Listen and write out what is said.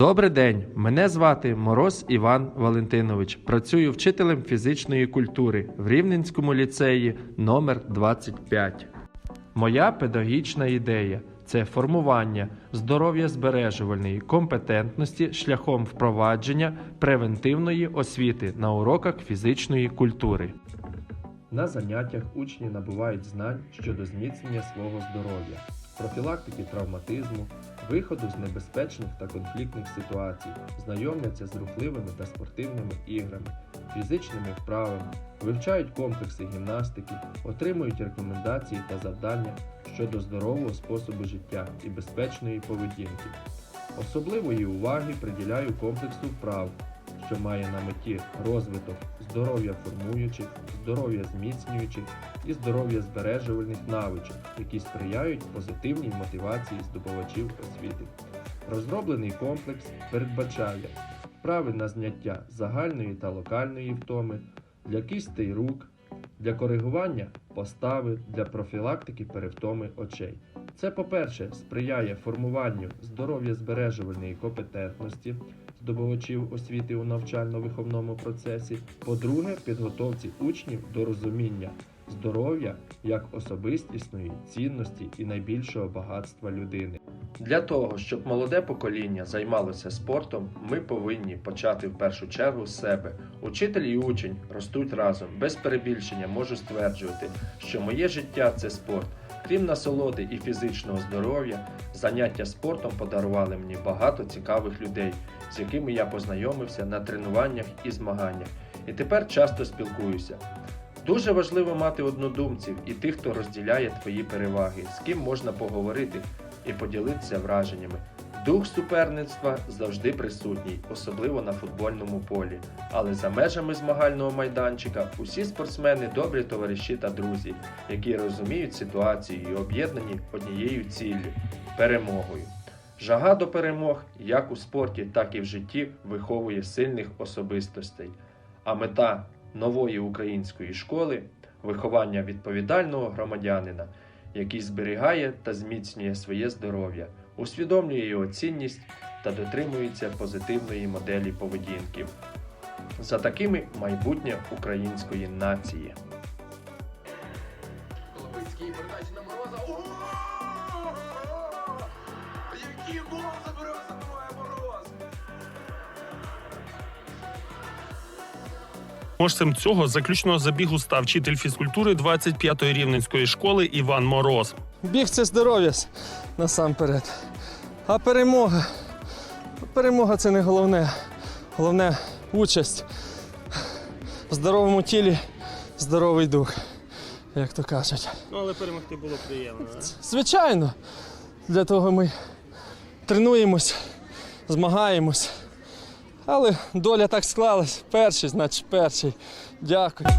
Добрий день, мене звати Мороз Іван Валентинович. Працюю вчителем фізичної культури в Рівненському ліцеї номер 25. Моя педагогічна ідея це формування здоров'я збережувальної компетентності шляхом впровадження превентивної освіти на уроках фізичної культури. На заняттях учні набувають знань щодо зміцнення свого здоров'я, профілактики травматизму, виходу з небезпечних та конфліктних ситуацій, знайомляться з рухливими та спортивними іграми, фізичними вправами, вивчають комплекси гімнастики, отримують рекомендації та завдання щодо здорового способу життя і безпечної поведінки. Особливої уваги приділяю комплексу вправ, що має на меті розвиток здоров'я формуючих, здоров'я зміцнюючих і здоров'я збережувальних навичок, які сприяють позитивній мотивації здобувачів освіти. Розроблений комплекс передбачає вправи на зняття загальної та локальної втоми для кістей рук, для коригування постави, для профілактики перевтоми очей. Це, по-перше, сприяє формуванню здоров'я збережувальної компетентності здобувачів освіти у навчально-виховному процесі. По-друге, підготовці учнів до розуміння здоров'я як особистісної цінності і найбільшого багатства людини. Для того, щоб молоде покоління займалося спортом, ми повинні почати в першу чергу з себе. Учитель і учень ростуть разом. Без перебільшення можу стверджувати, що моє життя це спорт. Крім насолоди і фізичного здоров'я, заняття спортом подарували мені багато цікавих людей, з якими я познайомився на тренуваннях і змаганнях. І тепер часто спілкуюся. Дуже важливо мати однодумців і тих, хто розділяє твої переваги, з ким можна поговорити і поділитися враженнями. Дух суперництва завжди присутній, особливо на футбольному полі. Але за межами змагального майданчика усі спортсмени добрі товариші та друзі, які розуміють ситуацію і об'єднані однією ціллю перемогою. Жага до перемог як у спорті, так і в житті виховує сильних особистостей. А мета нової української школи виховання відповідального громадянина, який зберігає та зміцнює своє здоров'я, усвідомлює його цінність та дотримується позитивної моделі поведінки. За такими майбутнє української нації. Можцем цього заключного забігу став вчитель фізкультури 25-ї рівненської школи Іван Мороз. Біг це здоров'я насамперед. А перемога. Перемога це не головне. Головне участь. В здоровому тілі здоровий дух, як то кажуть. Ну але перемогти було приємно. Звичайно, для того ми тренуємось, змагаємось. Але доля так склалась. Перший, значить перший. Дякую.